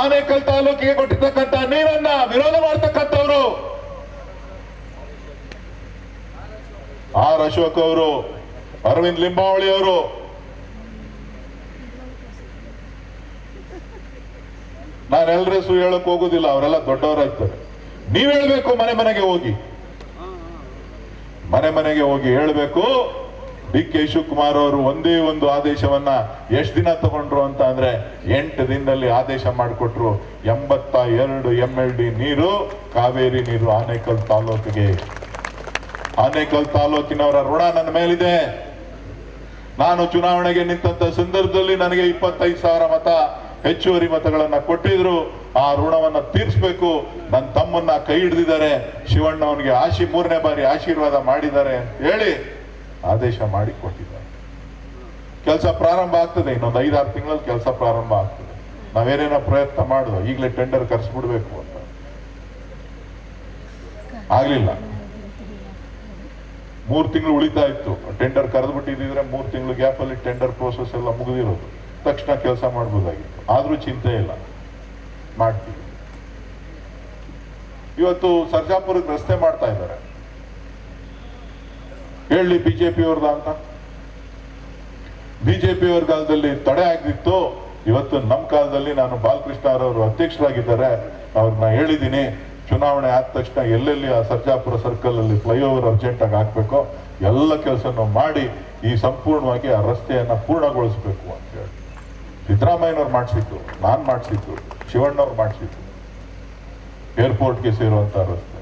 ಆನೇಕಲ್ ತಾಲೂಕಿಗೆ ಕೊಟ್ಟಿರ್ತಕ್ಕಂಥ ನೀರನ್ನ ವಿರೋಧ ಮಾಡ್ತಕ್ಕಂಥವ್ರು. ಆರ್ ಅಶೋಕ್ ಅವರು, ಅರವಿಂದ್ ಲಿಂಬಾವಳಿ ಅವರು. ನಾನು ಎಲ್ಲರ ಹೆಸರು ಹೇಳಕ್ ಹೋಗುದಿಲ್ಲ, ಅವರೆಲ್ಲ ದೊಡ್ಡವರಾಗ್ತಾರೆ ನೀವ್ ಹೇಳ್ಬೇಕು ಮನೆ ಮನೆಗೆ ಹೋಗಿ. ಮನೆ ಮನೆಗೆ ಹೋಗಿ ಹೇಳ್ಬೇಕು. ಡಿ ಕೆ ಶಿವಕುಮಾರ್ ಅವರು ಒಂದೇ ಒಂದು ಆದೇಶವನ್ನ ಎಷ್ಟು ದಿನ ತಗೊಂಡ್ರು ಅಂತ ಅಂದ್ರೆ ಎಂಟು ದಿನದಲ್ಲಿ ಆದೇಶ ಮಾಡಿಕೊಟ್ರು. ಎಂಬತ್ತ ಎರಡು ಎಂ ಎಲ್ ಡಿ ನೀರು, ಕಾವೇರಿ ನೀರು ಆನೇಕಲ್ ತಾಲೂಕಿಗೆ. ಆನೇಕಲ್ ತಾಲೂಕಿನವರ ಋಣ ನನ್ನ ಮೇಲಿದೆ. ನಾನು ಚುನಾವಣೆಗೆ ನಿಂತ ಸಂದರ್ಭದಲ್ಲಿ ನನಗೆ ಇಪ್ಪತ್ತೈದು ಸಾವಿರ ಮತ ಹೆಚ್ಚುವರಿ ಮತಗಳನ್ನ ಕೊಟ್ಟಿದ್ರು. ಆ ಋಣವನ್ನ ತೀರ್ಸ್ಬೇಕು. ನನ್ನ ತಮ್ಮನ್ನ ಕೈ ಹಿಡಿದಿದ್ದಾರೆ. ಶಿವಣ್ಣ ಅವನಿಗೆ ಆಶಿ ಮೂರನೇ ಬಾರಿ ಆಶೀರ್ವಾದ ಮಾಡಿದ್ದಾರೆ ಅಂತ ಹೇಳಿ ಆದೇಶ ಮಾಡಿ ಕೊಟ್ಟಿದ್ದಾರೆ ಕೆಲಸ ಪ್ರಾರಂಭ ಆಗ್ತದೆ, ಇನ್ನೊಂದು ಐದಾರು ತಿಂಗಳಲ್ಲಿ ಕೆಲಸ ಪ್ರಾರಂಭ ಆಗ್ತದೆ. ನಾವೇನೇನೋ ಪ್ರಯತ್ನ ಮಾಡುವ, ಈಗಲೇ ಟೆಂಡರ್ ಕರೆಸ್ಬಿಡ್ಬೇಕು ಅಂತ. ಆಗ್ಲಿಲ್ಲ. ಮೂರ್ ತಿಂಗಳು ಉಳಿತಾ ಇತ್ತು. ಟೆಂಡರ್ ಕರೆದ್ಬಿಟ್ಟಿದ್ರೆ ಮೂರ್ ತಿಂಗಳು ಗ್ಯಾಪ್ ಅಲ್ಲಿ ಟೆಂಡರ್ ಪ್ರೋಸೆಸ್ ಎಲ್ಲ ಮುಗಿದಿರೋದು. ತಕ್ಷಣ ಕೆಲಸ ಮಾಡ್ಬೋದಾಗಿತ್ತು. ಆದ್ರೂ ಚಿಂತೆ ಇಲ್ಲ. ಮಾಡ್ತೀವಿ. ಇವತ್ತು ಸರ್ಜಾಪುರಕ್ಕೆ ರಸ್ತೆ ಮಾಡ್ತಾ ಇದ್ದಾರೆ. ಹೇಳಿ ಬಿಜೆಪಿ ಅವ್ರದ ಅಂತ. ಬಿಜೆಪಿ ಅವ್ರ ಕಾಲದಲ್ಲಿ ತಡೆ ಆಗಿತ್ತು ಇವತ್ತು ನಮ್ಮ ಕಾಲದಲ್ಲಿ ನಾನು ಬಾಲಕೃಷ್ಣ ಅವರವರು ಅಧ್ಯಕ್ಷರಾಗಿದ್ದಾರೆ. ಅವ್ರನ್ನ ಹೇಳಿದ್ದೀನಿ. ಚುನಾವಣೆ ಆದ ತಕ್ಷಣ ಎಲ್ಲೆಲ್ಲಿ ಆ ಸರ್ಜಾಪುರ ಸರ್ಕಲ್ ಅಲ್ಲಿ ಫ್ಲೈಓವರ್ ಅರ್ಜೆಂಟಾಗಿ ಹಾಕ್ಬೇಕೋ ಎಲ್ಲ ಕೆಲಸನೂ ಮಾಡಿ ಈ ಸಂಪೂರ್ಣವಾಗಿ ಆ ರಸ್ತೆಯನ್ನ ಪೂರ್ಣಗೊಳಿಸ್ಬೇಕು ಅಂತ ಹೇಳಿ. ಸಿದ್ದರಾಮಯ್ಯನವ್ರು ಮಾಡಿಸಿದ್ದು, ನಾನು ಮಾಡಿಸಿದ್ದು, ಶಿವಣ್ಣವ್ರು ಮಾಡಿಸಿದ್ದು ಏರ್ಪೋರ್ಟ್ಗೆ ಸೇರುವಂತ ರಸ್ತೆ.